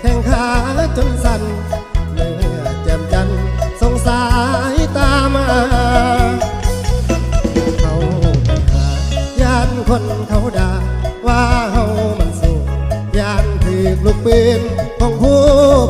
แข้งขาจนสั่นเมื่อแจ่มจันทร์สงสายตามาเขาไปหาย่านคนเขาด่าว่าเฮามันสู้ย่านถือลูกปืนของผู้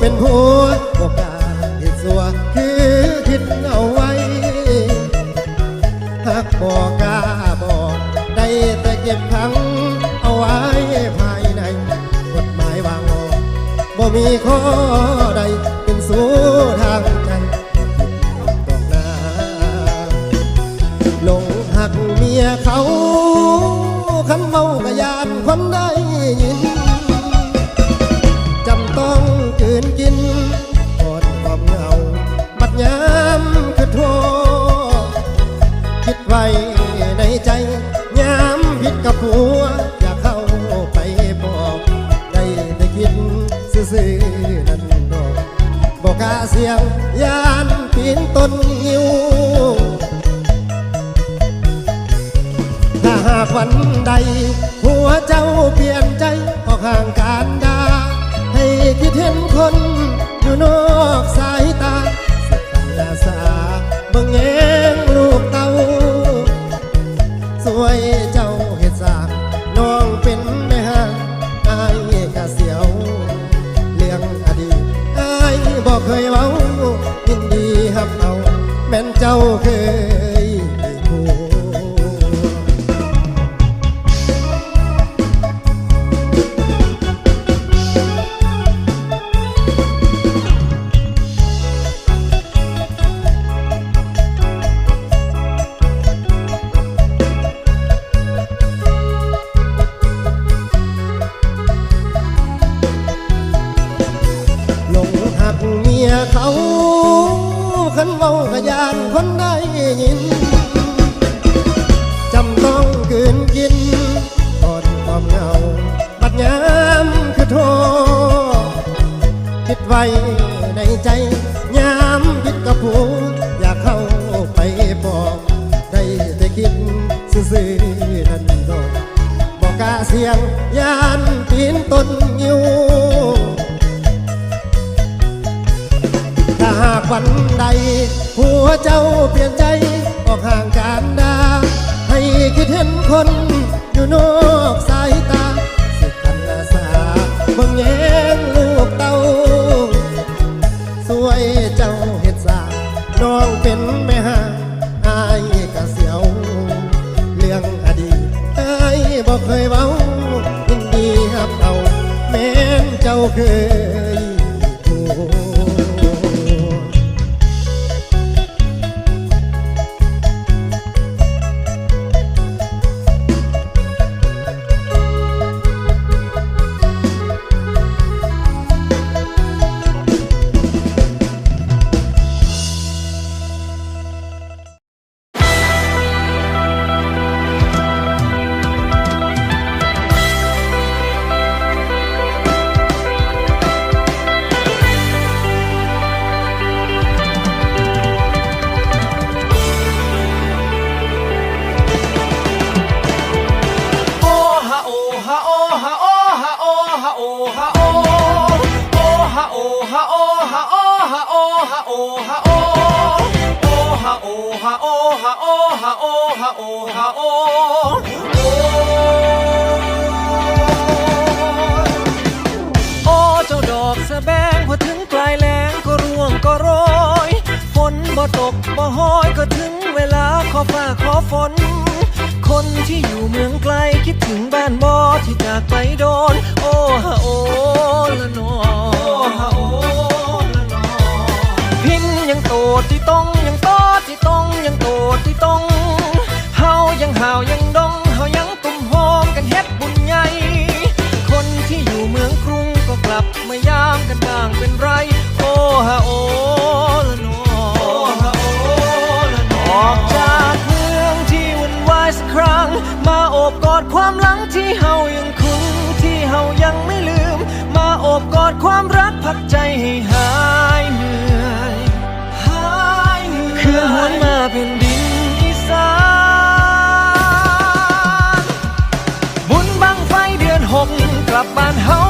เป็นผัวโอกาสที่สัวคือคิดเอาไว้หากบอกกาบอกได้แต่เก็บขังเอาไว้ มีข้อใดเป็นสู้ทางใจดอกนาหลงหักเมียเขาคันเมากระยานคนได้ยินาหากวันใด หัวเจ้าเปลี่ยนใจออกห่างการดา ให้คิดเห็นคนอยู่นอกสายตาสิขันอาสาบิ่งแงงลูกเตาสวยเจ้าเห็ดสากน้องเป็นแม่ห้างอายกะเสียวเรื่องอดีตอายบอกเคยเว้ายินดีฮับเอา แม่นเจ้าเคยานคนได้ยิน จำต้องกืนกินตอดความเหงา บัดยามคือโทษคิดไว้ในใจะโอฮะโอฮะโอฮะโอฮะโอโอเจ้าดอกสะแบงพอถึงปลายแล้งก็ร่วงก็โรยฝนบ่ตกบ่ห้อยก็ถึงเวลาขอฟ้าขอฝน คนที่อยู่เมืองไกลคิดถึงบ้านบอที่จากไปโดน โอ้ฮะโอ้ ตรงเฮายังหาวยังดองเฮายังตุ้มโฮมกันเฮ็ดบุญใหญ่ คนที่อยู่เมืองกรุงก็กลับมายามกันบ้างเป็นไร โอฮาโอละโนโอฮาโอละโนออกจากเมืองที่วุ่นวายสักครั้ง มาโอบกอดความหลังที่เฮายังคุ้นที่เฮายังไม่ลืม มาโอบกอดความรักพักใจให้หายเหนื่อยหายเหนื่อยคือหวนมาเป็นดี up and home.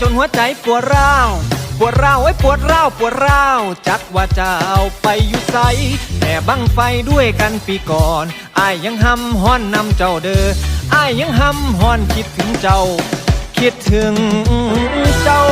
จนหัวใจปวดร้าวปวดร้าวไอ้ปวดร้าวปวดร้าวจักว่าจะเอาไปอยู่ใสแต่บังไฟด้วยกันปีก่อนอายยังห้ำห้อนนำเจ้าเด้ออายยังห้ำห้อนคิดถึงเจ้า คิดถึงเจ้า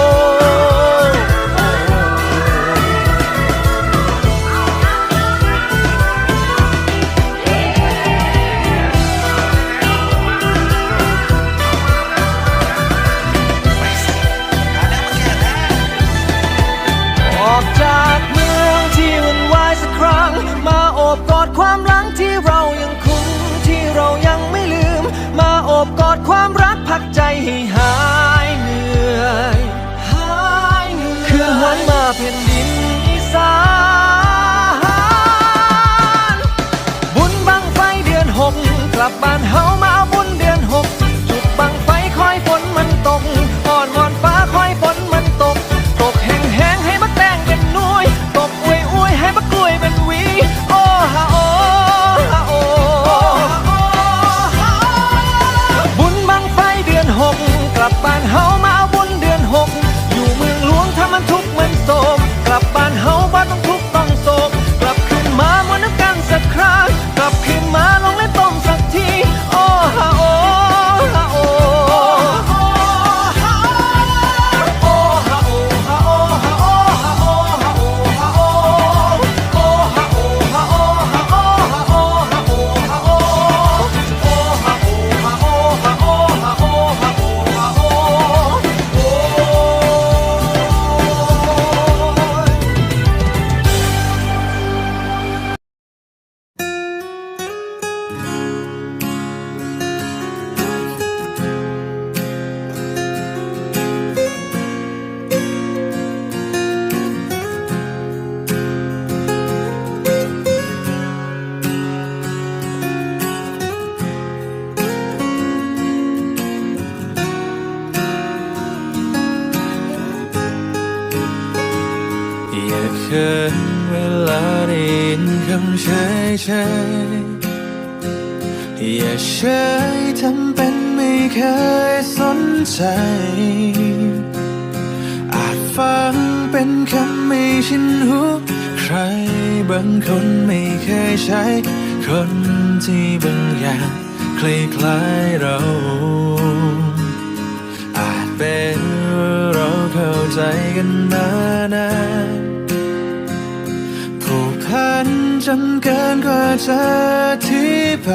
บ้านเฮา ฉยเฉยอย่าเฉยทำเป็นไม่เคยสนใจ อาจฟังเป็นคำไม่ชินหูใครบางคนไม่เคยใช้ คนที่บางอย่างคล้ายๆเรา อาจเป็นเราเข้าใจกันมานะ จำเกินกว่าจะที่ไป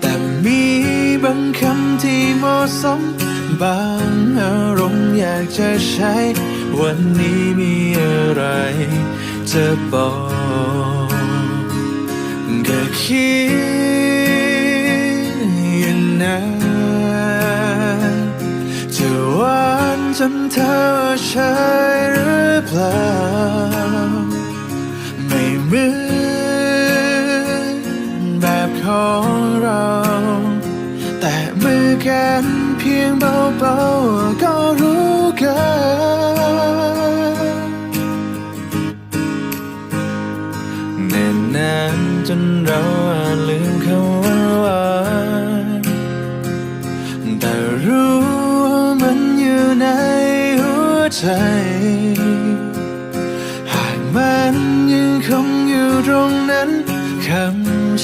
แต่มีบางคำที่เหมาะสม บางอารมณ์อยากจะใช้ วันนี้มีอะไรจะบอกก็คิดอย่างนั้นจะหวานจำเธอใช่หรือเปล่า มือนแบบของเรา แต่มือกันเพียงเบาๆก็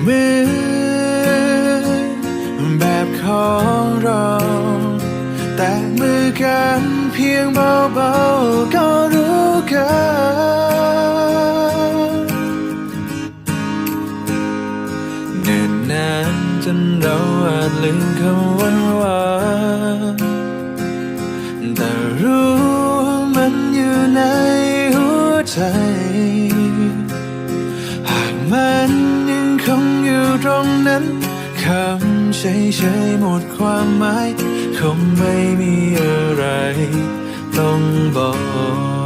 เหมือนแบบของเรา แต่มือกันเพียงเบาๆก็รู้กันเนิ่นนานจนเราอาจลืมคำวันวานแต่รู้ว่ามันอยู่ในหัวใจ รงนั้นคำเฉยๆหมดความหมายคงไม่มีอะไรต้องบอก